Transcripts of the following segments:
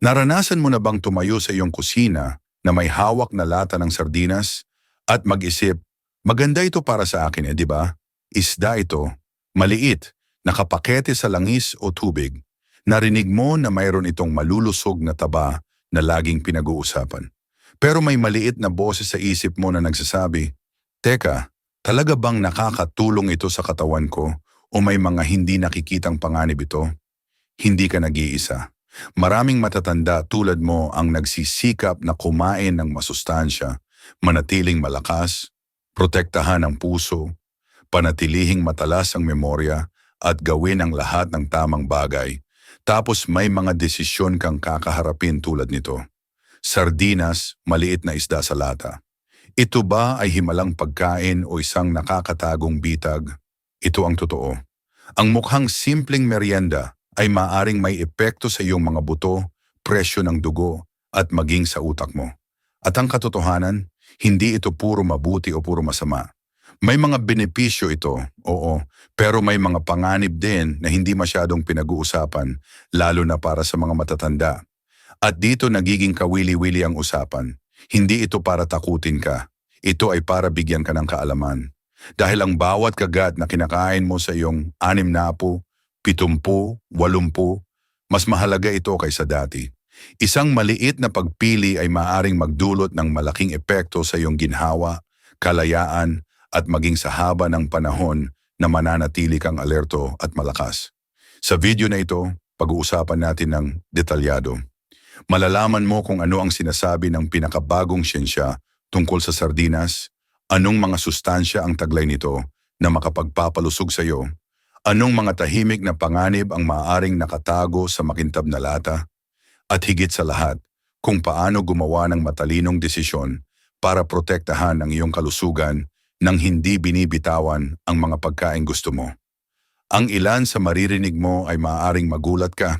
Naranasan mo na bang tumayo sa iyong kusina na may hawak na lata ng sardinas at mag-isip, maganda ito para sa akin eh, di ba? Isda ito, maliit, nakapakete sa langis o tubig. Narinig mo na mayroon itong malulusog na taba na laging pinag-uusapan. Pero may maliit na boses sa isip mo na nagsasabi, Teka, talaga bang nakakatulong ito sa katawan ko o may mga hindi nakikitang panganib ito? Hindi ka nag-iisa. Maraming matatanda tulad mo ang nagsisikap na kumain ng masustansya, manatiling malakas, protektahan ang puso, panatilihing matalas ang memorya at gawin ang lahat ng tamang bagay. Tapos may mga desisyon kang kakaharapin tulad nito. Sardinas, maliit na isda sa lata. Ito ba ay himalang pagkain o isang nakakatagong bitag? Ito ang totoo. Ang mukhang simpleng merienda ay maaring may epekto sa iyong mga buto, presyo ng dugo, at maging sa utak mo. At ang katotohanan, hindi ito puro mabuti o puro masama. May mga benepisyo ito, oo, pero may mga panganib din na hindi masyadong pinag-uusapan, lalo na para sa mga matatanda. At dito nagiging kawili-wili ang usapan. Hindi ito para takutin ka. Ito ay para bigyan ka ng kaalaman. Dahil ang bawat kagat na kinakain mo sa iyong anim na po, pitumpu, walumpu, mas mahalaga ito kaysa dati. Isang maliit na pagpili ay maaring magdulot ng malaking epekto sa iyong ginhawa, kalayaan, at maging sa haba ng panahon na mananatili kang alerto at malakas. Sa video na ito, pag-uusapan natin ng detalyado. Malalaman mo kung ano ang sinasabi ng pinakabagong siyensya tungkol sa sardinas, anong mga sustansya ang taglay nito na makapagpapalusog sa iyo, anong mga tahimik na panganib ang maaaring nakatago sa makintab na lata, at higit sa lahat, kung paano gumawa ng matalinong desisyon para protektahan ang iyong kalusugan nang hindi binibitawan ang mga pagkain gusto mo. Ang ilan sa maririnig mo ay maaaring magulat ka,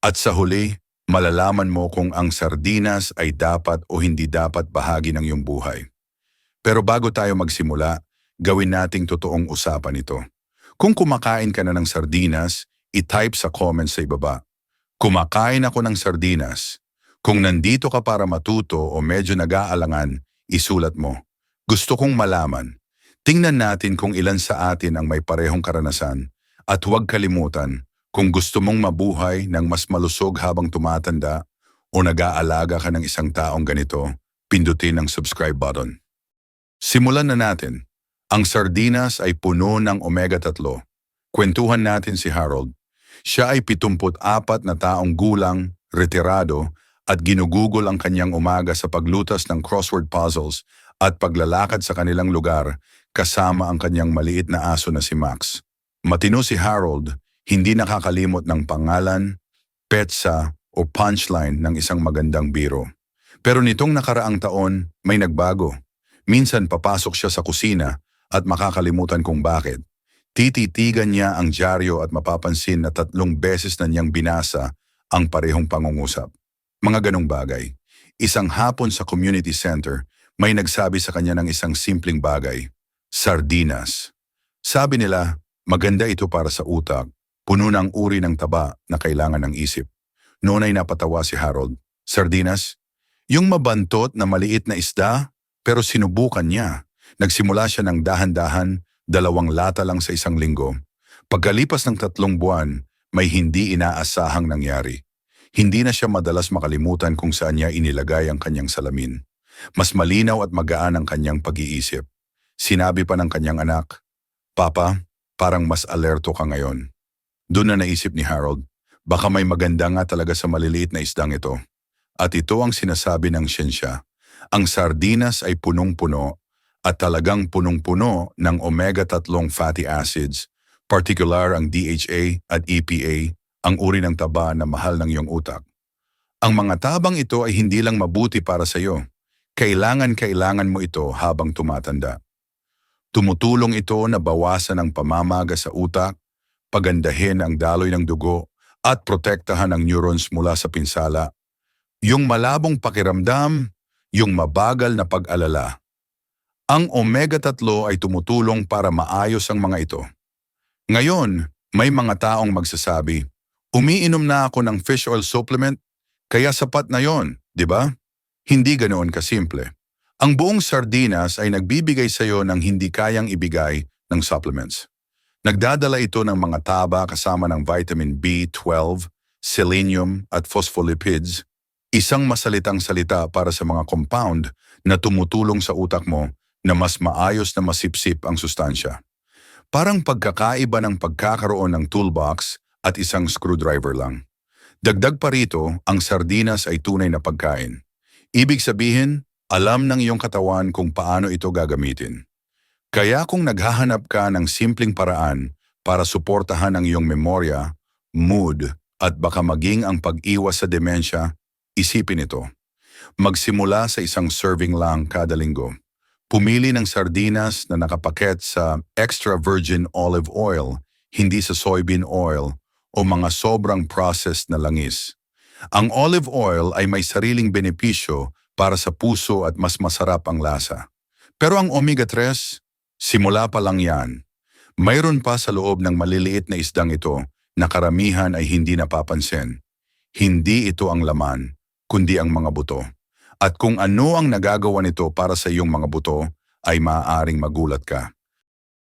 at sa huli, malalaman mo kung ang sardinas ay dapat o hindi dapat bahagi ng iyong buhay. Pero bago tayo magsimula, gawin nating totoong usapan ito. Kung kumakain ka na ng sardinas, i-type sa comments sa ibaba. Kumakain ako ng sardinas. Kung nandito ka para matuto o medyo nag-aalangan, isulat mo. Gusto kong malaman. Tingnan natin kung ilan sa atin ang may parehong karanasan at huwag kalimutan kung gusto mong mabuhay ng mas malusog habang tumatanda o nag-aalaga ka ng isang taong ganito, pindutin ang subscribe button. Simulan na natin. Ang sardinas ay puno ng omega-3. Kwentuhan natin si Harold. Siya ay 74 na taong gulang, retirado, at ginugugol ang kanyang umaga sa paglutas ng crossword puzzles at paglalakad sa kanilang lugar kasama ang kanyang maliit na aso na si Max. Matino si Harold, hindi nakakalimot ng pangalan, petsa o punchline ng isang magandang biro. Pero nitong nakaraang taon, may nagbago. Minsan papasok siya sa kusina at makakalimutan kung bakit. Tititigan niya ang dyaryo at mapapansin na tatlong beses na niyang binasa ang parehong pangungusap. Mga ganong bagay. Isang hapon sa community center, may nagsabi sa kanya ng isang simpleng bagay. Sardinas. Sabi nila, maganda ito para sa utak, puno ng uri ng taba na kailangan ng isip. Noon ay napatawa si Harold. Sardinas? Yung mabantot na maliit na isda, pero sinubukan niya. Nagsimula siya ng dahan-dahan, dalawang lata lang sa isang linggo. Pagkalipas ng tatlong buwan, may hindi inaasahang nangyari. Hindi na siya madalas makalimutan kung saan niya inilagay ang kanyang salamin. Mas malinaw at magaan ang kanyang pag-iisip. Sinabi pa ng kanyang anak, Papa, parang mas alerto ka ngayon. Doon na naisip ni Harold, baka may maganda nga talaga sa maliliit na isdang ito. At ito ang sinasabi ng siyensya. Ang sardinas ay punong-puno at talagang punong-puno ng omega-3 fatty acids, particular ang DHA at EPA, ang uri ng taba na mahal ng iyong utak. Ang mga tabang ito ay hindi lang mabuti para sa iyo. Kailangan-kailangan mo ito habang tumatanda. Tumutulong ito na bawasan ang pamamaga sa utak, pagandahin ang daloy ng dugo, at protektahan ang neurons mula sa pinsala. Yung malabong pakiramdam, yung mabagal na pag-alala. Ang omega-3 ay tumutulong para maayos ang mga ito. Ngayon, may mga taong magsasabi, umiinom na ako ng fish oil supplement, Kaya sapat na yon, di ba? Hindi ganoon kasimple. Ang buong sardinas ay nagbibigay sa iyo ng hindi kayang ibigay ng supplements. Nagdadala ito ng mga taba kasama ng vitamin B12, selenium at phospholipids, isang masalitang salita para sa mga compound na tumutulong sa utak mo na mas maayos na masipsip ang sustansya. Parang pagkakaiba ng pagkakaroon ng toolbox at isang screwdriver lang. Dagdag pa rito, ang sardinas ay tunay na pagkain. Ibig sabihin, alam ng iyong katawan kung paano ito gagamitin. Kaya kung naghahanap ka ng simpleng paraan para suportahan ang iyong memorya, mood, at baka maging ang pag-iwas sa demensya, isipin ito. Magsimula sa isang serving lang kada linggo. Pumili ng sardinas na nakapaket sa extra virgin olive oil, hindi sa soybean oil o mga sobrang processed na langis. Ang olive oil ay may sariling benepisyo para sa puso at mas masarap ang lasa. Pero ang omega-3, simula pa lang yan. Mayroon pa sa loob ng maliliit na isdang ito na karamihan ay hindi napapansin. Hindi ito ang laman, kundi ang mga buto. At kung ano ang nagagawa nito para sa iyong mga buto, ay maaaring magulat ka.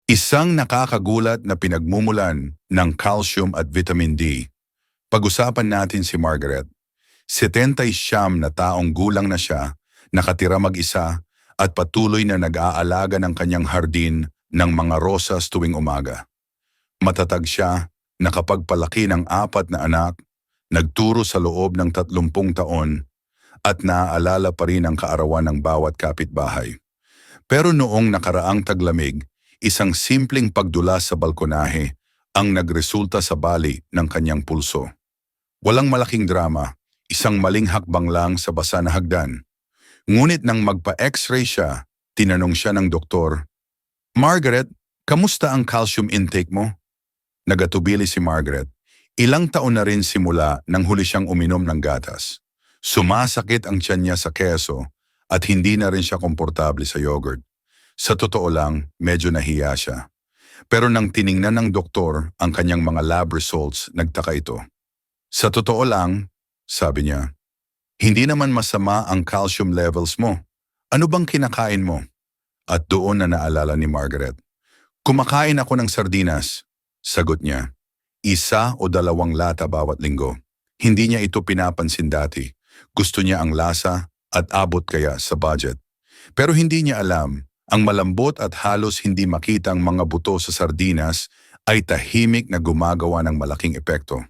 Isang nakakagulat na pinagmumulan ng calcium at vitamin D. Pag-usapan natin si Margaret. 70 siyam na taong gulang na siya, nakatira mag-isa, at patuloy na nag-aalaga ng kanyang hardin ng mga rosas tuwing umaga. Matatag siya, nakapagpalaki ng apat na anak, nagturo sa loob ng 30 taon, at naaalala pa rin ang kaarawan ng bawat kapitbahay. Pero noong nakaraang taglamig, isang simpleng pagdulas sa balkonahe ang nagresulta sa bali ng kanyang pulso. Walang malaking drama, isang maling hakbang lang sa basa na hagdan. Ngunit nang magpa-x-ray siya, tinanong siya ng doktor, Margaret, kamusta ang calcium intake mo? Nagatubili si Margaret. Ilang taon na rin simula nang huli siyang uminom ng gatas. Sumasakit ang tiyan niya sa keso at hindi na rin siya komportable sa yogurt. Sa totoo lang, medyo nahiya siya. Pero nang tiningnan ng doktor ang kanyang mga lab results, nagtaka ito. Sa totoo lang, sabi niya, hindi naman masama ang calcium levels mo. Ano bang kinakain mo? At doon na naalala ni Margaret. Kumakain ako ng sardinas. Sagot niya, isa o dalawang lata bawat linggo. Hindi niya ito pinapansin dati. Gusto niya ang lasa at abot kaya sa budget. Pero hindi niya alam, ang malambot at halos hindi makitang mga buto sa sardinas ay tahimik na gumagawa ng malaking epekto.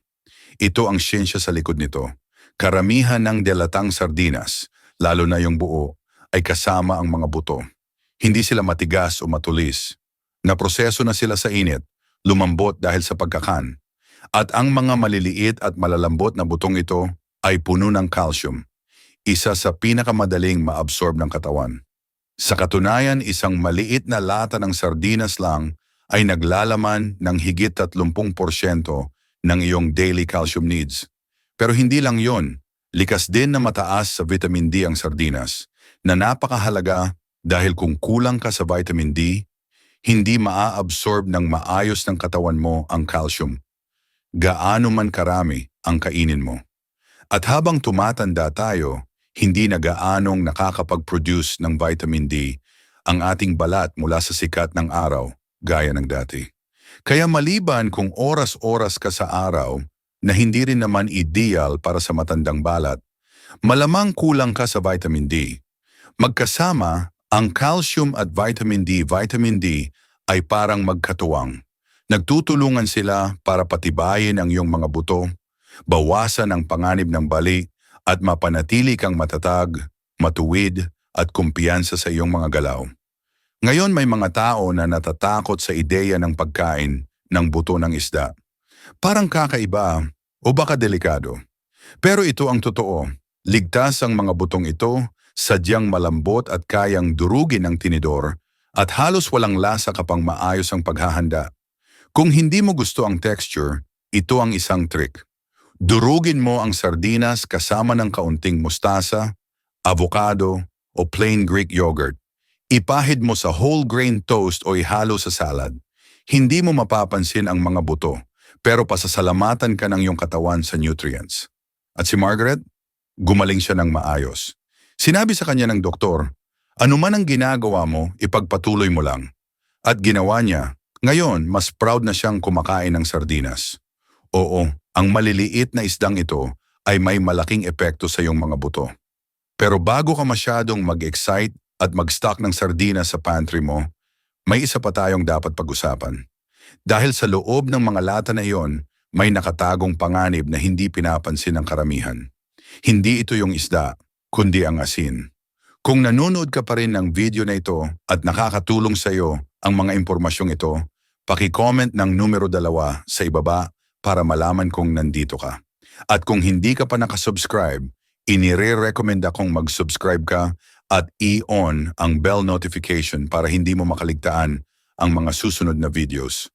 Ito ang siyensya sa likod nito. Karamihan ng delatang sardinas, lalo na yung buo, ay kasama ang mga buto. Hindi sila matigas o matulis. Naproseso na sila sa init, lumambot dahil sa pagkakan. At ang mga maliliit at malalambot na butong ito ay puno ng calcium, isa sa pinakamadaling maabsorb ng katawan. Sa katunayan, isang maliit na lata ng sardinas lang ay naglalaman ng higit 30% ng iyong daily calcium needs. Pero hindi lang yon, likas din na mataas sa vitamin D ang sardinas, na napakahalaga dahil kung kulang ka sa vitamin D, hindi maa-absorb ng maayos ng katawan mo ang calcium. Gaano man karami ang kainin mo. At habang tumatanda tayo, hindi na gaanong nakakapag-produce ng vitamin D ang ating balat mula sa sikat ng araw, gaya ng dati. Kaya maliban kung oras-oras ka sa araw na hindi rin naman ideal para sa matandang balat, malamang kulang ka sa vitamin D. Magkasama, ang calcium at vitamin D, vitamin D ay parang magkatuwang. Nagtutulungan sila para patibayin ang iyong mga buto, bawasan ang panganib ng bali at mapanatili kang matatag, matuwid at kumpiyansa sa iyong mga galaw. Ngayon may mga tao na natatakot sa ideya ng pagkain ng buto ng isda. Parang kakaiba o baka delikado. Pero ito ang totoo. Ligtas ang mga butong ito, sadyang malambot at kayang durugin ng tinidor at halos walang lasa kapang maayos ang paghahanda. Kung hindi mo gusto ang texture, ito ang isang trick. Durugin mo ang sardinas kasama ng kaunting mustasa, avocado o plain Greek yogurt. Ipahid mo sa whole grain toast o ihalo sa salad. Hindi mo mapapansin ang mga buto, pero pasasalamatan ka ng iyong katawan sa nutrients. At si Margaret? gumaling siya ng maayos. Sinabi sa kanya ng doktor, ano man ang ginagawa mo, ipagpatuloy mo lang. At ginawa niya, ngayon mas proud na siyang kumakain ng sardinas. Oo, ang maliliit na isdang ito ay may malaking epekto sa iyong mga buto. Pero bago ka masyadong mag-excite at mag-stock ng sardinas sa pantry mo, may isa pa tayong dapat pag-usapan. Dahil sa loob ng mga lata na iyon, may nakatagong panganib na hindi pinapansin ng karamihan. Hindi ito yung isda, kundi ang asin. Kung nanonood ka pa rin ng video na ito at nakakatulong sa iyo ang mga impormasyong ito, paki-comment ng numero dalawa sa ibaba para malaman kung nandito ka. At kung hindi ka pa nakasubscribe, inire-recommend akong mag-subscribe ka at i-on ang bell notification para hindi mo makaligtaan ang mga susunod na videos.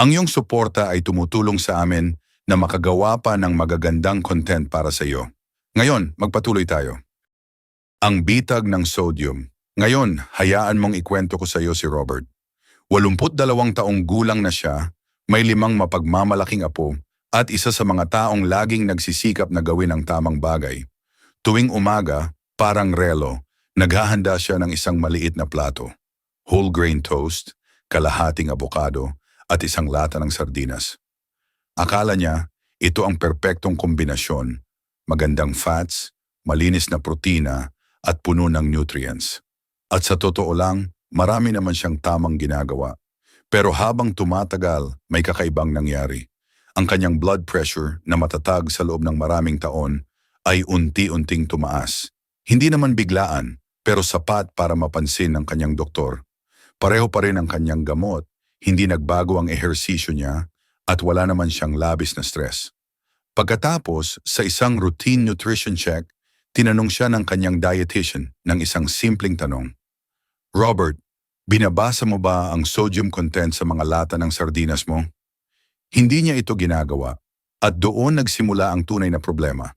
Ang iyong suporta ay tumutulong sa amin na makagawa pa ng magagandang content para sa iyo. Ngayon, magpatuloy tayo. Ang bitag ng sodium. Ngayon, hayaan mong ikwento ko sa iyo si Robert. 82 taong gulang na siya, may limang mapagmamalaking apo, at isa sa mga taong laging nagsisikap na gawin ang tamang bagay. Tuwing umaga, parang relo, naghahanda siya ng isang maliit na plato. Whole grain toast, kalahating abokado, at isang lata ng sardinas. Akala niya, ito ang perpektong kombinasyon, magandang fats, malinis na protina, at puno ng nutrients. At sa totoo lang, marami naman siyang tamang ginagawa. Pero habang tumatagal, may kakaibang nangyari. Ang kanyang blood pressure na matatag sa loob ng maraming taon ay unti-unting tumaas. Hindi naman biglaan, pero sapat para mapansin ng kanyang doktor. Pareho pa rin ang kanyang gamot, hindi nagbago ang ehersisyo niya, at wala naman siyang labis na stress. Pagkatapos, sa isang routine nutrition check, Tinanong siya ng kanyang dietitian ng isang simpleng tanong. Robert, binabasa mo ba ang sodium content sa mga lata ng sardinas mo? Hindi niya ito ginagawa at doon nagsimula ang tunay na problema.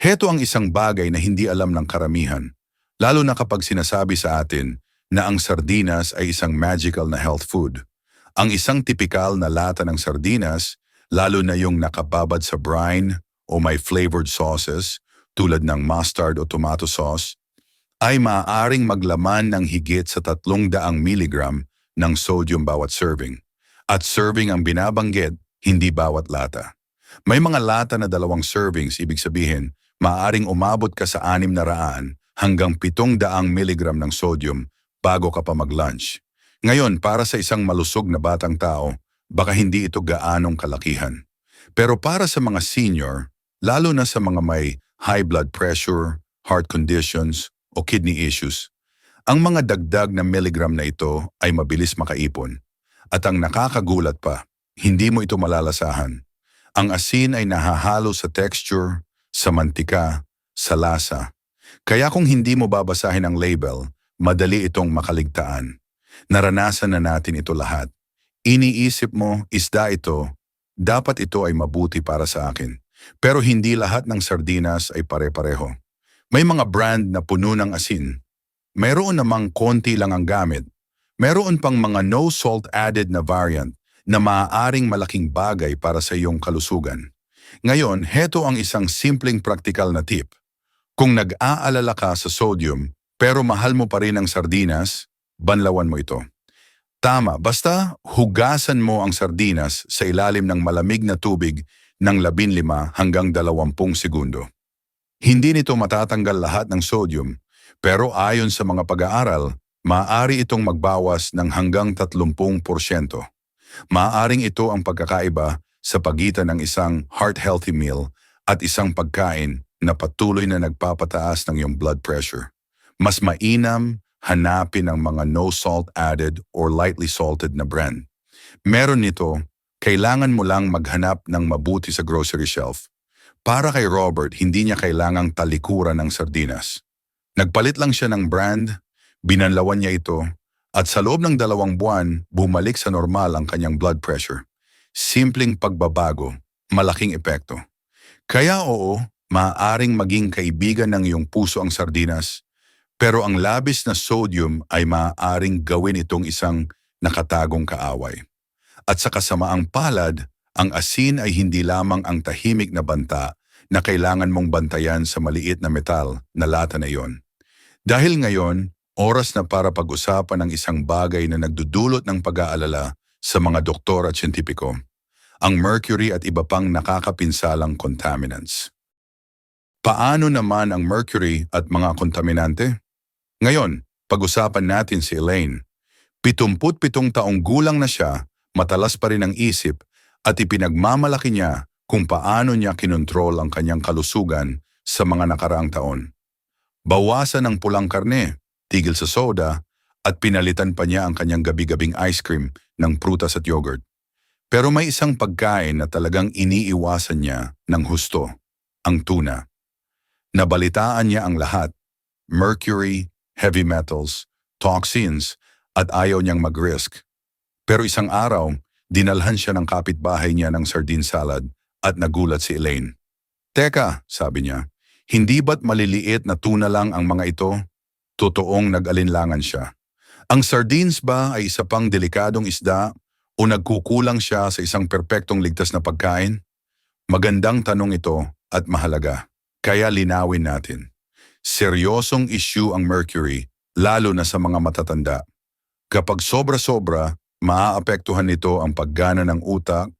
Heto ang isang bagay na hindi alam ng karamihan, lalo na kapag sinasabi sa atin na ang sardinas ay isang magical na health food. Ang isang tipikal na lata ng sardinas, lalo na yung nakababad sa brine o may flavored sauces, tulad ng mustard o tomato sauce, ay maaaring maglaman ng higit sa 300 mg ng sodium bawat serving. At serving ang binabanggit, hindi bawat lata. May mga lata na dalawang servings, ibig sabihin, maaaring umabot ka sa 600 hanggang 700 mg ng sodium bago ka pa mag-lunch. Ngayon, para sa isang malusog na batang tao, baka hindi ito gaanong kalakihan. Pero para sa mga senior, lalo na sa mga may high blood pressure, heart conditions, o kidney issues. Ang mga dagdag na milligram na ito ay mabilis makaipon. At ang nakakagulat pa, hindi mo ito malalasahan. Ang asin ay nahahalo sa texture, sa mantika, sa lasa. Kaya kung hindi mo babasahin ang label, madali itong makaligtaan. Naranasan na natin ito lahat. Iniisip mo, isda ito, dapat ito ay mabuti para sa akin. Pero hindi lahat ng sardinas ay pare-pareho. May mga brand na puno ng asin. Meron namang konti lang ang gamit. Meron pang mga no salt added na variant na maaaring malaking bagay para sa iyong kalusugan. Ngayon, heto ang isang simpleng praktikal na tip. Kung nag-aalala ka sa sodium pero mahal mo pa rin ang sardinas, banlawan mo ito. Tama, basta hugasan mo ang sardinas sa ilalim ng malamig na tubig ng 15 hanggang 20 segundo. Hindi nito matatanggal lahat ng sodium, pero ayon sa mga pag-aaral, maaari itong magbawas ng hanggang 30%. Maaring ito ang pagkakaiba sa pagitan ng isang heart-healthy meal at isang pagkain na patuloy na nagpapataas ng iyong blood pressure. Mas mainam, hanapin ang mga no salt added or lightly salted na brand. Meron nito kailangan mo lang maghanap ng mabuti sa grocery shelf. Para kay Robert, hindi niya kailangang talikuran ng sardinas. Nagpalit lang siya ng brand, binanlawan niya ito, at sa loob ng dalawang buwan, bumalik sa normal ang kanyang blood pressure. Simpleng pagbabago, malaking epekto. Kaya oo, maaaring maging kaibigan ng iyong puso ang sardinas, pero ang labis na sodium ay maaaring gawin itong isang nakatagong kaaway. At sa kasamaang palad, ang asin ay hindi lamang ang tahimik na banta na kailangan mong bantayan sa maliit na metal na lata na iyon. Dahil ngayon, oras na para pag-usapan ang isang bagay na nagdudulot ng pag-aalala sa mga doktor at siyentipiko, ang mercury at iba pang nakakapinsalang contaminants. Paano naman ang mercury at mga kontaminante? Ngayon, pag-usapan natin si Elaine. 77 taong gulang na siya, matalas pa rin ang isip at ipinagmamalaki niya kung paano niya kinontrol ang kanyang kalusugan sa mga nakaraang taon. Bawasan ang pulang karne, tigil sa soda, at pinalitan pa niya ang kanyang gabi-gabing ice cream ng prutas at yogurt. Pero may isang pagkain na talagang iniiwasan niya ng husto, ang tuna. Nabalitaan niya ang lahat, mercury, heavy metals, toxins, at ayaw niyang mag-risk. Pero isang araw, dinalhan siya ng kapitbahay niya ng sardine salad at nagulat si Elaine. Teka, sabi niya, hindi ba't maliliit na tuna lang ang mga ito? Totoong nag-alinlangan siya. Ang sardines ba ay isa pang delikadong isda o nagkukulang siya sa isang perpektong ligtas na pagkain? Magandang tanong ito at mahalaga. Kaya linawin natin. Seryosong issue ang mercury, lalo na sa mga matatanda. Kapag sobra-sobra, maaapektuhan nito ang paggana ng utak,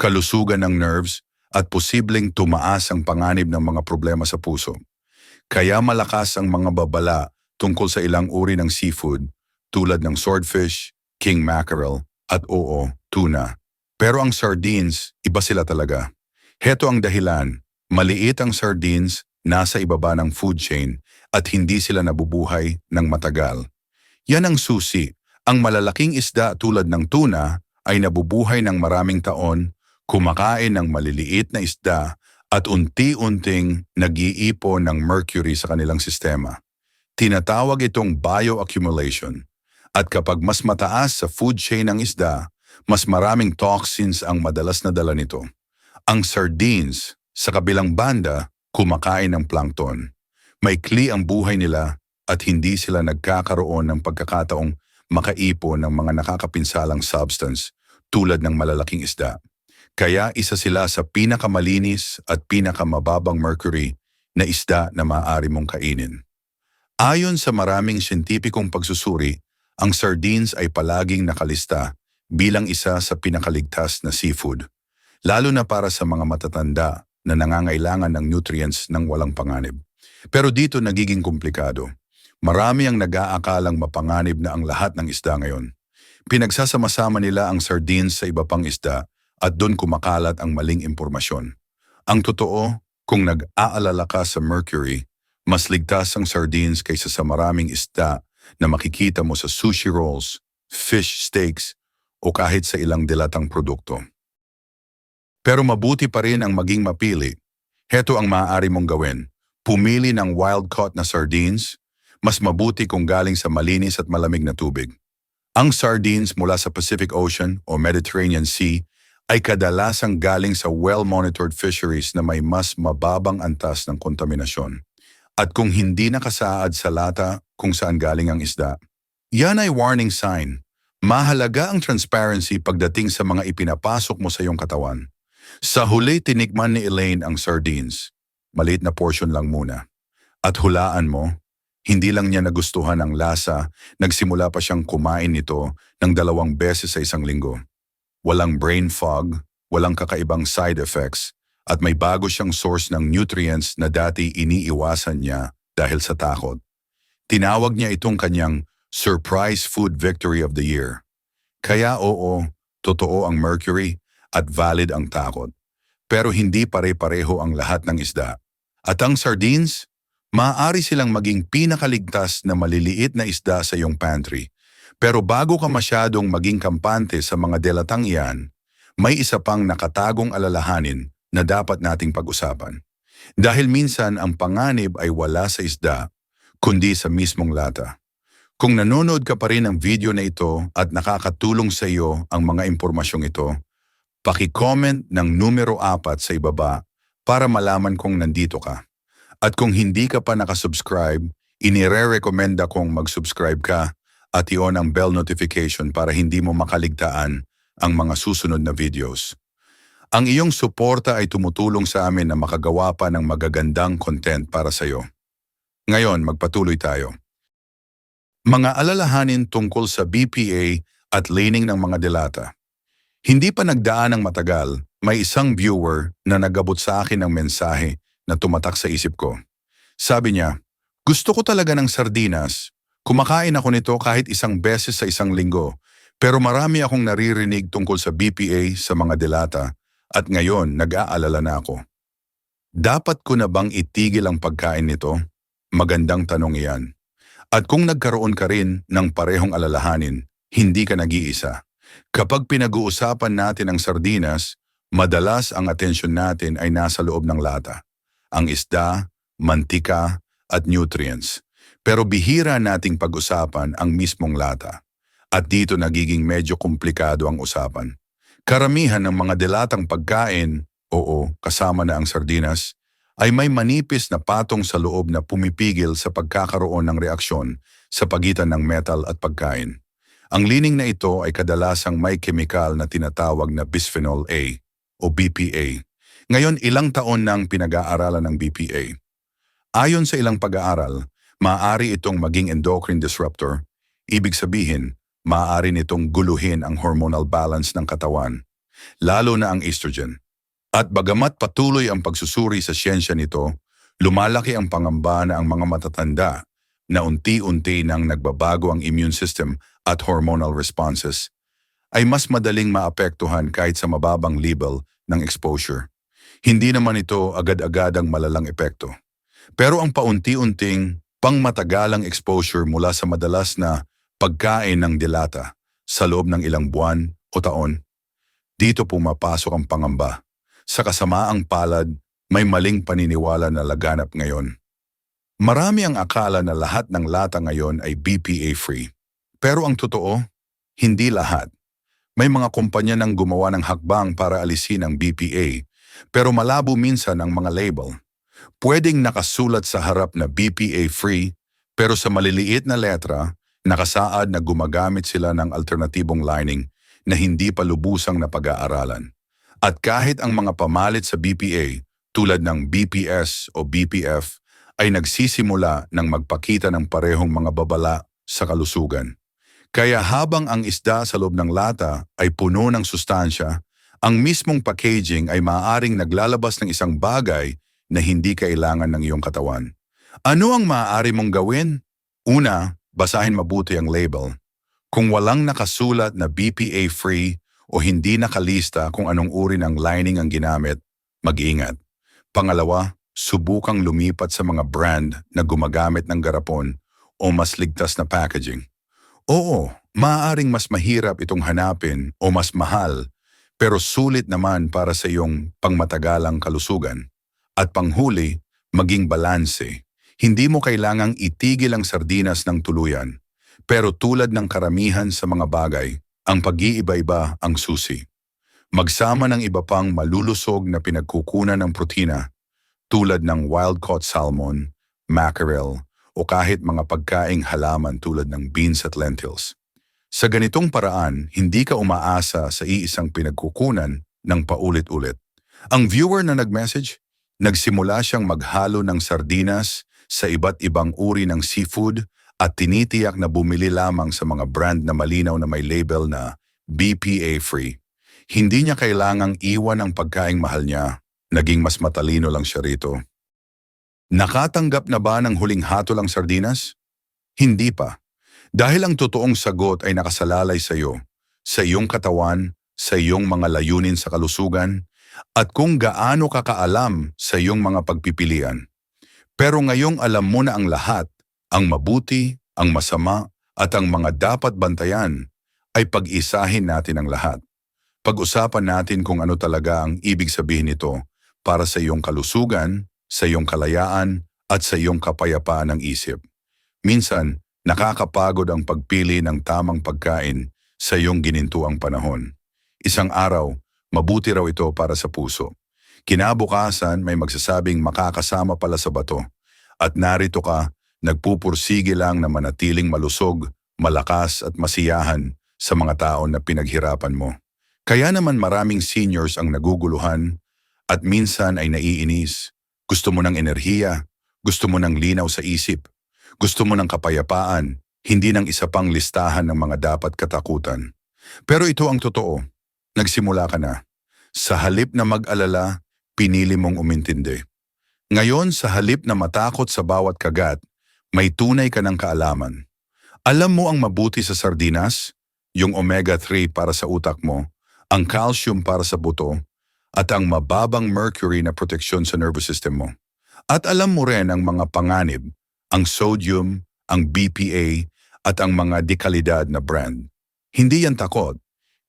kalusugan ng nerves, at posibleng tumaas ang panganib ng mga problema sa puso. Kaya malakas ang mga babala tungkol sa ilang uri ng seafood tulad ng swordfish, king mackerel, at oo, tuna. Pero ang sardines, iba sila talaga. Heto ang dahilan, Maliit ang sardines, nasa ibaba ng food chain at hindi sila nabubuhay ng matagal. Yan ang susi. Ang malalaking isda tulad ng tuna ay nabubuhay ng maraming taon, kumakain ng maliliit na isda at unti-unting nag-iipon ng mercury sa kanilang sistema. Tinatawag itong bioaccumulation. At kapag mas mataas sa food chain ng isda, mas maraming toxins ang madalas na dala nito. Ang sardines, sa kabilang banda, kumakain ng plankton. Maikli ang buhay nila at hindi sila nagkakaroon ng pagkakataong makaipon ng mga nakakapinsalang substance tulad ng malalaking isda. Kaya isa sila sa pinakamalinis at pinakamababang mercury na isda na maaari mong kainin. Ayon sa maraming siyentipikong pagsusuri, ang sardines ay palaging nakalista bilang isa sa pinakaligtas na seafood, lalo na para sa mga matatanda na nangangailangan ng nutrients ng walang panganib. Pero dito nagiging komplikado. Marami ang nag-aakalang mapanganib na ang lahat ng isda ngayon. Pinagsasama-sama nila ang sardines sa iba pang isda at doon kumakalat ang maling impormasyon. Ang totoo, kung nag-aalala ka sa mercury, mas ligtas ang sardines kaysa sa maraming isda na makikita mo sa sushi rolls, fish steaks, o kahit sa ilang dilatang produkto. Pero mabuti pa rin ang maging mapili. Heto ang maaari mong gawin. Pumili ng wild-caught na sardines, mas mabuti kung galing sa malinis at malamig na tubig. Ang sardines mula sa Pacific Ocean o Mediterranean Sea ay kadalasang galing sa well-monitored fisheries na may mas mababang antas ng kontaminasyon. At kung hindi nakasaad sa lata kung saan galing ang isda, yan ay warning sign. Mahalaga ang transparency pagdating sa mga ipinapasok mo sa iyong katawan. Sa huli tinikman ni Elaine ang sardines. Maliit na portion lang muna. At hulaan mo, hindi lang niya nagustuhan ang lasa, nagsimula pa siyang kumain nito ng dalawang beses sa isang linggo. Walang brain fog, walang kakaibang side effects, at may bago siyang source ng nutrients na dati iniiwasan niya dahil sa takot. Tinawag niya itong kanyang surprise food victory of the year. Kaya oo, totoo ang mercury at valid ang takot. Pero hindi pare-pareho ang lahat ng isda. At ang sardines, maaari silang maging pinakaligtas na maliliit na isda sa iyong pantry. Pero bago ka masyadong maging kampante sa mga delatang iyan, may isa pang nakatagong alalahanin na dapat nating pag-usapan. Dahil minsan ang panganib ay wala sa isda, kundi sa mismong lata. Kung nanonood ka pa rin ng video na ito at nakakatulong sa iyo ang mga impormasyong ito, Paki-comment ng numero 4 sa ibaba para malaman kong nandito ka. At kung hindi ka pa nakasubscribe, inire-recommenda kong mag-subscribe ka at i-on ang bell notification para hindi mo makaligtaan ang mga susunod na videos. Ang iyong suporta ay tumutulong sa amin na makagawa pa ng magagandang content para sa iyo. Ngayon, magpatuloy tayo. Mga alalahanin tungkol sa BPA at laning ng mga delata. Hindi pa nagdaan ng matagal, may isang viewer na nagabot sa akin ng mensahe na tumatak sa isip ko. Sabi niya, gusto ko talaga ng sardinas. Kumakain ako nito kahit isang beses sa isang linggo, pero marami akong naririnig tungkol sa BPA sa mga delata at ngayon nag-aalala na ako. Dapat ko na bang itigil ang pagkain nito? Magandang tanong iyan. At kung nagkaroon ka rin ng parehong alalahanin, hindi ka nag-iisa. Kapag pinag-uusapan natin ang sardinas, madalas ang atensyon natin ay nasa loob ng lata. Ang isda, mantika, at nutrients. Pero bihira nating pag-usapan ang mismong lata. At dito nagiging medyo komplikado ang usapan. Karamihan ng mga delatang pagkain, oo, kasama na ang sardinas, ay may manipis na patong sa loob na pumipigil sa pagkakaroon ng reaksyon sa pagitan ng metal at pagkain. Ang lining na ito ay kadalasang may kemikal na tinatawag na bisphenol A o BPA. Ngayon ilang taon nang pinag-aaralan ng BPA. Ayon sa ilang pag-aaral, maaari itong maging endocrine disruptor. Ibig sabihin, maaari nitong guluhin ang hormonal balance ng katawan, lalo na ang estrogen. At bagamat patuloy ang pagsusuri sa siyensya nito, lumalaki ang pangamba na ang mga matatanda na unti-unti nang nagbabago ang immune system at hormonal responses, ay mas madaling maapektuhan kahit sa mababang level ng exposure. Hindi naman ito agad-agad ang malalang epekto. Pero ang paunti-unting pangmatagalang exposure mula sa madalas na pagkain ng dilata sa loob ng ilang buwan o taon, dito pumapasok ang pangamba. Sa kasamaang palad, may maling paniniwala na laganap ngayon. Marami ang akala na lahat ng lata ngayon ay BPA-free. Pero ang totoo, hindi lahat. May mga kumpanya nang gumawa ng hakbang para alisin ang BPA, pero malabo minsan ang mga label. Pwedeng nakasulat sa harap na BPA-free, pero sa maliliit na letra, nakasaad na gumagamit sila ng alternatibong lining na hindi pa lubusang napag-aaralan. At kahit ang mga pamalit sa BPA, tulad ng BPS o BPF, ay nagsisimula ng magpakita ng parehong mga babala sa kalusugan. Kaya habang ang isda sa loob ng lata ay puno ng sustansya, ang mismong packaging ay maaaring naglalabas ng isang bagay na hindi kailangan ng iyong katawan. Ano ang maaari mong gawin? Una, basahin mabuti ang label. Kung walang nakasulat na BPA-free o hindi nakalista kung anong uri ng lining ang ginamit, mag-ingat. Pangalawa, subukang lumipat sa mga brand na gumagamit ng garapon o mas ligtas na packaging. Oo, maaaring mas mahirap itong hanapin o mas mahal, pero sulit naman para sa iyong pangmatagalang kalusugan. At panghuli, maging balanse. Hindi mo kailangang itigil ang sardinas ng tuluyan, pero tulad ng karamihan sa mga bagay, ang pag-iiba-iba ang susi. Magsama ng iba pang malulusog na pinagkukunan ng protina tulad ng wild-caught salmon, mackerel, o kahit mga pagkaing halaman tulad ng beans at lentils. Sa ganitong paraan, hindi ka umaasa sa iisang pinagkukunan ng paulit-ulit. Ang viewer na nag-message, nagsimula siyang maghalo ng sardinas sa iba't ibang uri ng seafood at tinitiyak na bumili lamang sa mga brand na malinaw na may label na BPA-free. Hindi niya kailangang iwan ang pagkaing mahal niya. Naging mas matalino lang siya rito. Nakatanggap na ba ng huling hatol ang sardinas? Hindi pa. Dahil ang totoong sagot ay nakasalalay sa iyo, sa iyong katawan, sa iyong mga layunin sa kalusugan, at kung gaano ka kaalam sa iyong mga pagpipilian. Pero ngayong alam mo na ang lahat, ang mabuti, ang masama, at ang mga dapat bantayan, ay pag-isahin natin ang lahat. Pag-usapan natin kung ano talaga ang ibig sabihin nito para sa iyong kalusugan, sa iyong kalayaan at sa iyong kapayapaan ng isip. Minsan, nakakapagod ang pagpili ng tamang pagkain sa iyong ginintuang panahon. Isang araw, mabuti raw ito para sa puso. Kinabukasan may magsasabing makakasama pala sa bato. At narito ka, nagpupursige lang na manatiling malusog, malakas at masiyahan sa mga taon na pinaghirapan mo. Kaya naman maraming seniors ang naguguluhan at minsan ay naiinis. Gusto mo ng enerhiya, gusto mo ng linaw sa isip, gusto mo ng kapayapaan, hindi ng isa pang listahan ng mga dapat katakutan. Pero ito ang totoo. Nagsimula ka na. Sa halip na mag-alala, pinili mong umintindi. Ngayon, sa halip na matakot sa bawat kagat, may tunay ka ng kaalaman. Alam mo ang mabuti sa sardinas, yung omega-3 para sa utak mo, ang calcium para sa buto, at ang mababang mercury na proteksyon sa nervous system mo. At alam mo rin ang mga panganib, ang sodium, ang BPA, at ang mga dekalidad na brand. Hindi yan takot.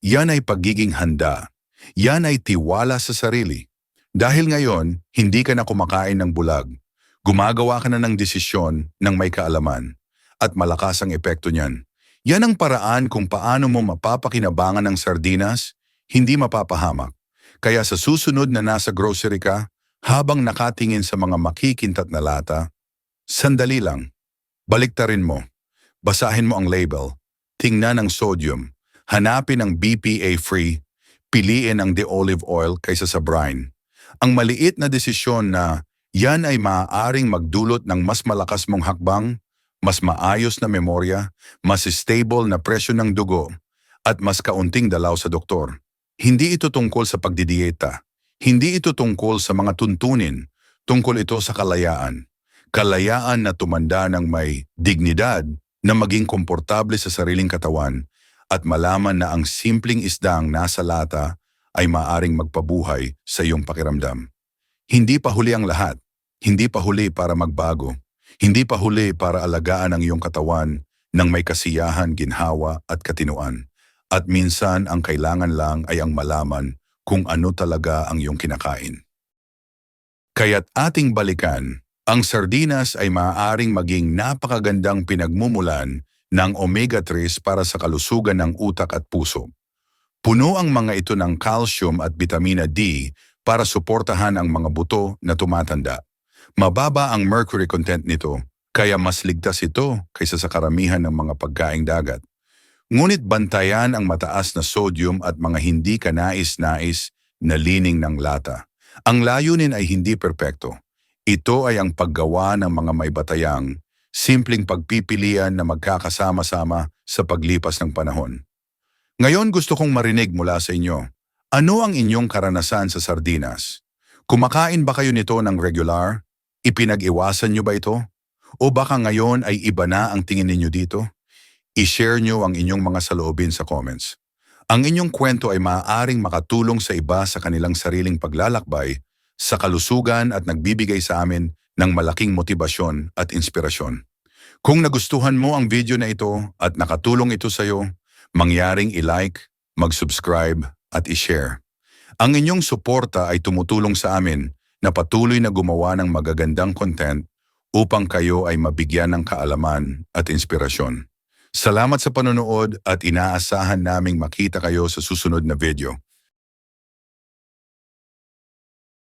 Yan ay pagiging handa. Yan ay tiwala sa sarili. Dahil ngayon, hindi ka na kumakain ng bulag. Gumagawa ka na ng desisyon ng may kaalaman. At malakas ang epekto niyan. Yan ang paraan kung paano mo mapapakinabangan ng sardinas, hindi mapapahamak. Kaya sa susunod na nasa grocery ka, habang nakatingin sa mga makikintat na lata, sandali lang, baliktarin mo, basahin mo ang label, tingnan ang sodium, hanapin ang BPA-free, piliin ang the olive oil kaysa sa brine. Ang maliit na desisyon na yan ay maaaring magdulot ng mas malakas mong hakbang, mas maayos na memorya, mas stable na presyo ng dugo, at mas kaunting dalaw sa doktor. Hindi ito tungkol sa pagdidieta. Hindi ito tungkol sa mga tuntunin. Tungkol ito sa kalayaan. Kalayaan na tumanda ng may dignidad na maging komportable sa sariling katawan at malaman na ang simpleng isdang nasa lata ay maaring magpabuhay sa iyong pakiramdam. Hindi pa huli ang lahat. Hindi pa huli para magbago. Hindi pa huli para alagaan ang iyong katawan ng may kasiyahan, ginhawa at katinuan. At minsan ang kailangan lang ay ang malaman kung ano talaga ang iyong kinakain. Kaya't ating balikan, ang sardinas ay maaaring maging napakagandang pinagmumulan ng omega-3 para sa kalusugan ng utak at puso. Puno ang mga ito ng calcium at vitamina D para suportahan ang mga buto na tumatanda. Mababa ang mercury content nito, kaya mas ligtas ito kaysa sa karamihan ng mga pagkaing dagat. Ngunit bantayan ang mataas na sodium at mga hindi kanais-nais na lining ng lata. Ang layunin ay hindi perpekto. Ito ay ang paggawa ng mga may batayang, simpleng pagpipilian na magkakasama-sama sa paglipas ng panahon. Ngayon gusto kong marinig mula sa inyo. Ano ang inyong karanasan sa sardinas? Kumakain ba kayo nito ng regular? Ipinag-iwasan nyo ba ito? O baka ngayon ay iba na ang tingin ninyo dito? I-share nyo ang inyong mga saloobin sa comments. Ang inyong kwento ay maaaring makatulong sa iba sa kanilang sariling paglalakbay, sa kalusugan at nagbibigay sa amin ng malaking motibasyon at inspirasyon. Kung nagustuhan mo ang video na ito at nakatulong ito sa iyo, mangyaring i-like, mag-subscribe at i-share. Ang inyong suporta ay tumutulong sa amin na patuloy na gumawa ng magagandang content upang kayo ay mabigyan ng kaalaman at inspirasyon. Salamat sa panonood at inaasahan naming makita kayo sa susunod na video.